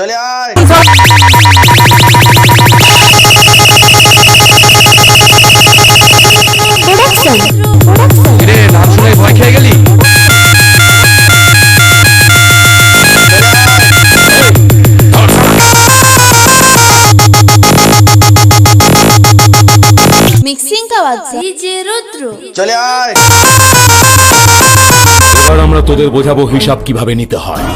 চলে আয়। Production production রে নাম শুনে ভয় খেয়ে গেলি? মিক্সিং का বাচ্চা রুদ্র চলে আয়। এবার আমরা তোদের বোঝাবো হিসাব কীভাবে নিতে হয়।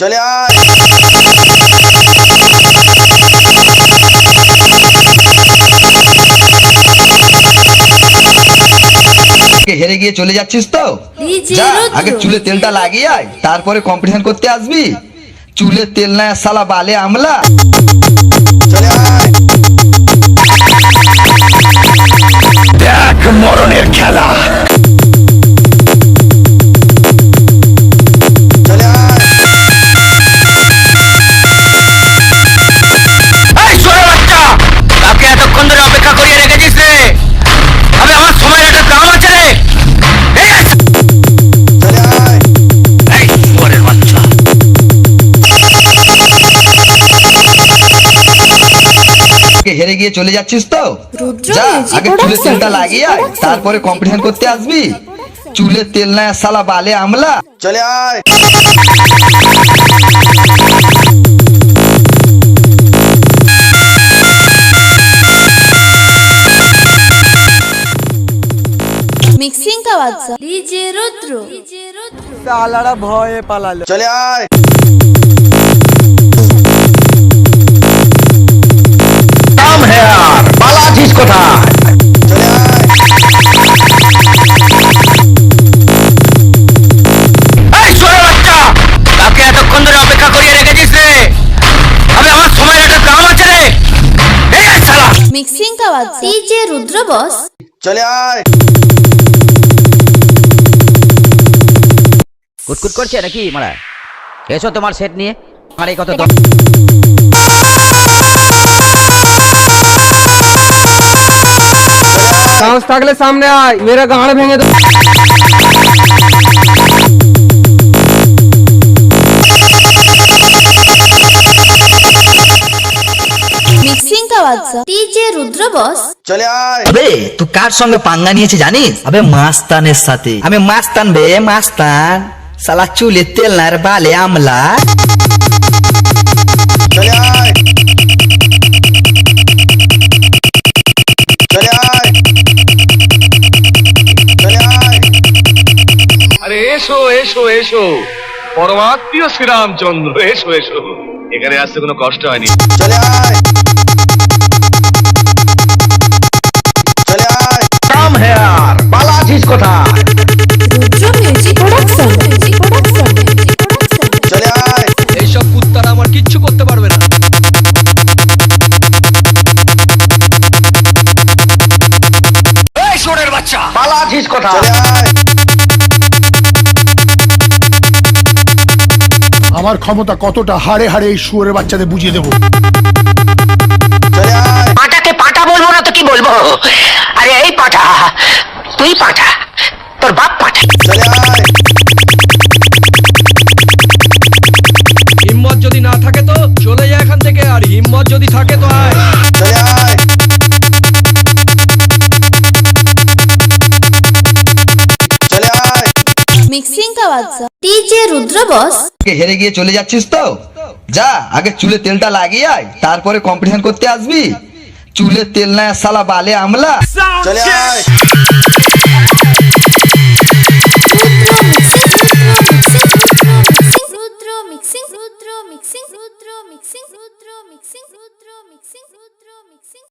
চলে আয়। হেরে গিয়ে চলে যাচ্ছিস তো? যা আগে চুলে তেলটা লাগিয়ে আয় তারপরে কম্পিটিশন করতে আসবি। চুলে তেল না সালা বালে আমলা। চলে আয়। দেখ মরণের খেলা। আজকে হেরে গিয়ে চলে যাচ্ছিস তো? রুদ্র যা মিউজিক আগে চুলে প্রোডাকশন তেলটা লাগিয়ে আয় তারপরে কম্পিটিশন করতে আসবি। চুলে তেল না সালা বালে আমলা। চলে আয়। মিক্সিং का বাচ্চা ডিজে রুদ্র ডিজে রুদ্র তালারা ভয়ে পালালো রে? এই আয় শালা। মিক্সিং का বাচ্চা ডিজে রুদ্র বস। চলে আয়। কুটকুট করছে নাকি মারা? এসো তোমার সেট নিয়ে। আমার এই কত সাহস থাকলে সামনে আয় মেরা গাঁড় ভেঙে দে। মিক্সিং का বাচ্চা ডিজে রুদ্র বস। চলে আয়। আবে তুই কার সঙ্গে পাঙ্গা নিয়েছে জানিস? আবে মাস্তানের সাথে। আমি মাস্তান বে মাস্তান। সালা চুলে তেল না রে বালে আমলা। চলে আয়। এসো এসো এসো। পরমাত্মীয় শ্রীরামচন্দ্র এসো এসো। এখানে আসতে কোনো কষ্ট হয়নি। চলে আয়। চলে আয়। কাম হেয়ার চলে আয়। এইসব কুত্তারা আমার কিচ্ছু করতে পারবে না। পালাছিস চলে আয়। আমার ক্ষমতা কতটা হাড়ে হাড়ে এই শুয়োরের বাচ্চাদের বুঝিয়ে দেবো? পাটাকে পাটা বলব না তো কি বলব? আরে এই পাটা তুই পাটা তোর বাপ পাটা। হিম্মত যদি না থাকে তো চলে যায় এখান থেকে আর হিম্মত যদি থাকে তো মিক্সিং का বাচ্চা ডিজে রুদ্র বস আজকে হেরে গিয়ে চলে যাচ্ছিস তো? যা আগে চুলে তেলটা লাগিয়ে আয় তারপরে কম্পিটিশন করতে আসবি। চুলে তেল না সালা বালে আমলা। চলে আয়। Rudra mixing Rudra mixing Rudra mixing.